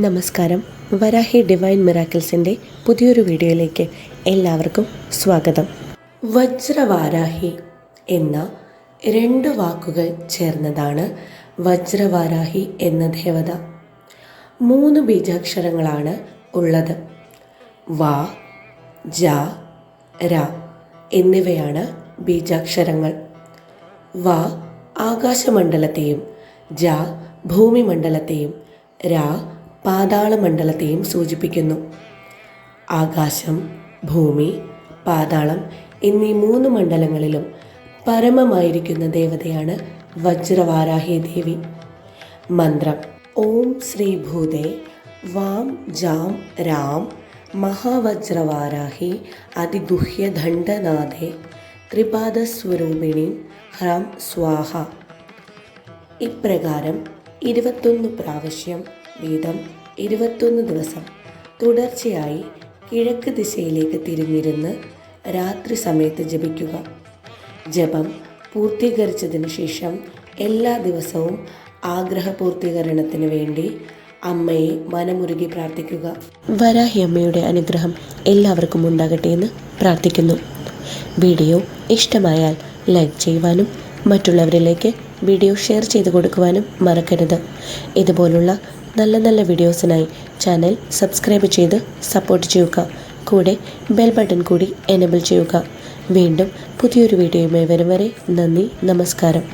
നമസ്കാരം. വരാഹി ഡിവൈൻ മിറാക്കിൾസിന്റെ പുതിയൊരു വീഡിയോയിലേക്ക് എല്ലാവർക്കും സ്വാഗതം. വജ്രവാരാഹി എന്ന രണ്ട് വാക്കുകൾ ചേർന്നതാണ് വജ്രവാരാഹി എന്ന ദേവത. മൂന്ന് ബീജാക്ഷരങ്ങളാണ് ഉള്ളത്. വാ ജ ര എന്നിവയാണ് ബീജാക്ഷരങ്ങൾ. വ ആകാശമണ്ഡലത്തെയും ജ ഭൂമിമണ്ഡലത്തെയും രാ പാതാളമണ്ഡലത്തെയും സൂചിപ്പിക്കുന്നു. ആകാശം ഭൂമി പാതാളം എന്നീ മൂന്ന് മണ്ഡലങ്ങളിലും പരമമായിരിക്കുന്ന ദേവതയാണ് വജ്രവാരാഹി ദേവി. മന്ത്രം ഓം ശ്രീ ഭൂതേ വാം ജാം രാം മഹാവജ്രവാരാഹി അതിഗുഹ്യദണ്ഡനാഥേ ത്രിപാദസ്വരൂപിണി ഹ്രാം സ്വാഹ. ഇപ്രകാരം ഇരുപത്തൊന്ന് പ്രാവശ്യം വീതം ഇരുപത്തൊന്ന് ദിവസം തുടർച്ചയായി കിഴക്ക് ദിശയിലേക്ക് തിരിഞ്ഞിരുന്ന് രാത്രി സമയത്ത് ജപിക്കുക. ജപം പൂർത്തീകരിച്ചതിന് ശേഷം എല്ലാ ദിവസവും ആഗ്രഹപൂർത്തീകരണത്തിന് വേണ്ടി അമ്മയെ മനമുരുകി പ്രാർത്ഥിക്കുക. വരാഹി അമ്മയുടെ അനുഗ്രഹം എല്ലാവർക്കും ഉണ്ടാകട്ടെ എന്ന് പ്രാർത്ഥിക്കുന്നു. വീഡിയോ ഇഷ്ടമായാൽ ലൈക്ക് ചെയ്യുവാനും മറ്റുള്ളവരിലേക്ക് വീഡിയോ ഷെയർ ചെയ്ത് കൊടുക്കുവാനും മറക്കരുത്. ഇതുപോലുള്ള നല്ല നല്ല വീഡിയോസിനായി ചാനൽ സബ്സ്ക്രൈബ് ചെയ്ത് സപ്പോർട്ട് ചെയ്യുക. കൂടെ ബെൽ ബട്ടൺ കൂടി എനേബിൾ ചെയ്യുക. വീണ്ടും പുതിയൊരു വീഡിയോയുമായി വരും വരെ നന്ദി നമസ്കാരം.